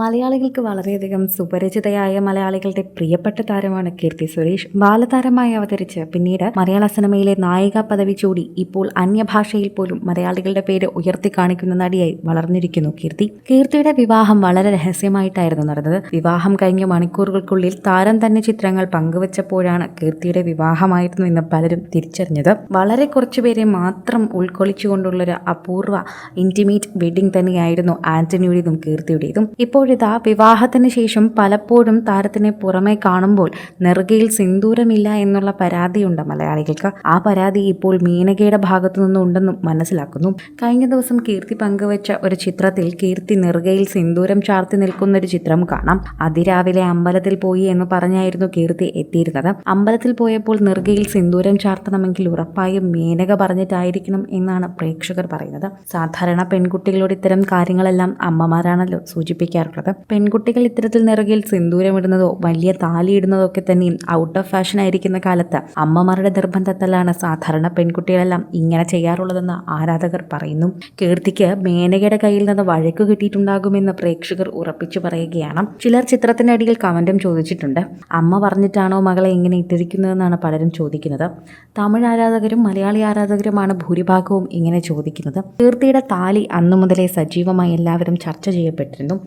മലയാളികൾക്ക് വളരെയധികം സുപരിചിതയായ മലയാളികളുടെ പ്രിയപ്പെട്ട താരമാണ് കീർത്തി സുരേഷ്. ബാലതാരമായി അവതരിച്ച് പിന്നീട് മലയാള സിനിമയിലെ നായിക പദവി ചൂടി ഇപ്പോൾ അന്യഭാഷയിൽ പോലും മലയാളികളുടെ പേര് ഉയർത്തി കാണിക്കുന്ന നടിയായി വളർന്നിരിക്കുന്നു കീർത്തി. കീർത്തിയുടെ വിവാഹം വളരെ രഹസ്യമായിട്ടായിരുന്നു നടന്നത്. വിവാഹം കഴിഞ്ഞ മണിക്കൂറുകൾക്കുള്ളിൽ താരം തന്നെ ചിത്രങ്ങൾ പങ്കുവച്ചപ്പോഴാണ് കീർത്തിയുടെ വിവാഹമായിരുന്നു എന്ന് പലരും തിരിച്ചറിഞ്ഞത്. വളരെ കുറച്ചുപേരെ മാത്രം ഉൾക്കൊള്ളിച്ചുകൊണ്ടുള്ളൊരു അപൂർവ ഇന്റിമേറ്റ് വെഡിങ് തന്നെയായിരുന്നു ആന്റണിയുടേതും കീർത്തിയുടേതും. ഇപ്പോഴിതാ വിവാഹത്തിന് ശേഷം പലപ്പോഴും താരത്തിനെ പുറമെ കാണുമ്പോൾ നെറുകയിൽ സിന്ദൂരമില്ല എന്നുള്ള പരാതിയുണ്ട് മലയാളികൾക്ക്. ആ പരാതി ഇപ്പോൾ മീനകയുടെ ഭാഗത്തു നിന്നുണ്ടെന്നും മനസ്സിലാക്കുന്നു. കഴിഞ്ഞ ദിവസം കീർത്തി പങ്കുവച്ച ഒരു ചിത്രത്തിൽ കീർത്തി നെറുകയിൽ സിന്ദൂരം ചാർത്തി നിൽക്കുന്ന ഒരു ചിത്രം കാണാം. അതിരാവിലെ അമ്പലത്തിൽ പോയി എന്ന് പറഞ്ഞായിരുന്നു കീർത്തി എത്തിയിരുന്നത്. അമ്പലത്തിൽ പോയപ്പോൾ നെറുകയിൽ സിന്ദൂരം ചാർത്തണമെങ്കിൽ ഉറപ്പായും മീനക പറഞ്ഞിട്ടായിരിക്കണം എന്നാണ് പ്രേക്ഷകർ പറയുന്നത്. സാധാരണ പെൺകുട്ടികളോട് ഇത്തരം കാര്യങ്ങളെല്ലാം അമ്മമാരാണല്ലോ സൂചിപ്പിക്കാറുള്ളത്. പെൺകുട്ടികൾ ഇത്തരത്തിൽ നിറകിൽ സിന്ദൂരമിടുന്നതോ വലിയ താലിയിടുന്നതോ ഒക്കെ തന്നെയും ഔട്ട് ഓഫ് ഫാഷൻ ആയിരിക്കുന്ന കാലത്ത് അമ്മമാരുടെ നിർബന്ധത്തിലാണ് സാധാരണ പെൺകുട്ടികളെല്ലാം ഇങ്ങനെ ചെയ്യാറുള്ളതെന്ന് ആരാധകർ പറയുന്നു. കീർത്തിക്ക് മേനകയുടെ കയ്യിൽ നിന്ന് വഴക്ക് കിട്ടിയിട്ടുണ്ടാകുമെന്ന് പ്രേക്ഷകർ ഉറപ്പിച്ചു പറയുകയാണ്. ചിലർ ചിത്രത്തിന്റെ അടിയിൽ കമന്റും ചോദിച്ചിട്ടുണ്ട്. അമ്മ പറഞ്ഞിട്ടാണോ മകളെ ഇങ്ങനെ ഇട്ടിരിക്കുന്നതെന്നാണ് പലരും ചോദിക്കുന്നത്. തമിഴ് ആരാധകരും മലയാളി ആരാധകരുമാണ് ഭൂരിഭാഗവും ഇങ്ങനെ ചോദിക്കുന്നത്. കീർത്തിയുടെ താലി അന്നു മുതലേ സജീവമായി എല്ലാവരും ചർച്ച ചെയ്യപ്പെട്ടിരുന്നു.